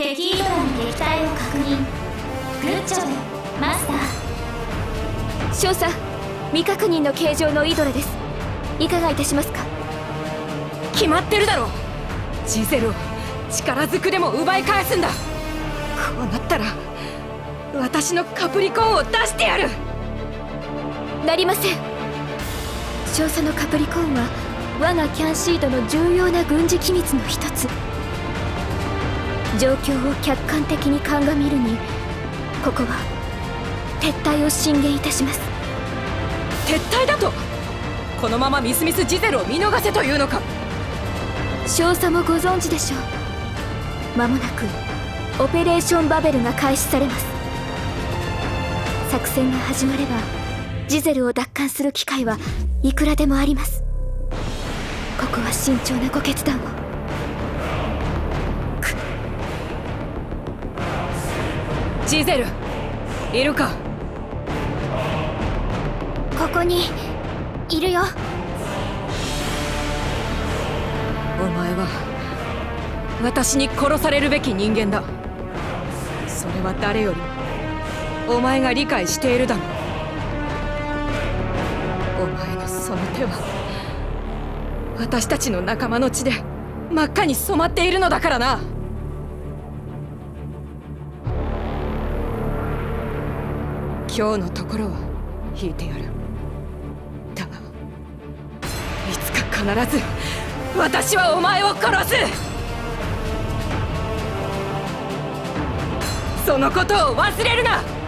敵イドラの撃退を確認グッジョブマスター少佐未確認の形状のイドラです。いかがいたしますか。決まってるだろジゼルを力ずくでも奪い返すんだ。こうなったら私のカプリコーンを出してやる。なりません。少佐のカプリコーンは我がキャンシードの重要な軍事機密の一つ。状況を客観的に鑑みるにここは撤退を進言いたします。撤退だとこのままミスミスジゼルを見逃せというのか？少佐もご存知でしょう。間もなくオペレーションバベルが開始されます。作戦が始まればジゼルを奪還する機会はいくらでもあります。ここは慎重なご決断をジゼルいるか？ここにいるよ。お前は私に殺されるべき人間だ。それは誰よりもお前が理解しているだろう。お前のその手は私たちの仲間の血で真っ赤に染まっているのだからな今日のところは引いてやる。だ。がいつか必ず私はお前を殺す。そのことを忘れるな。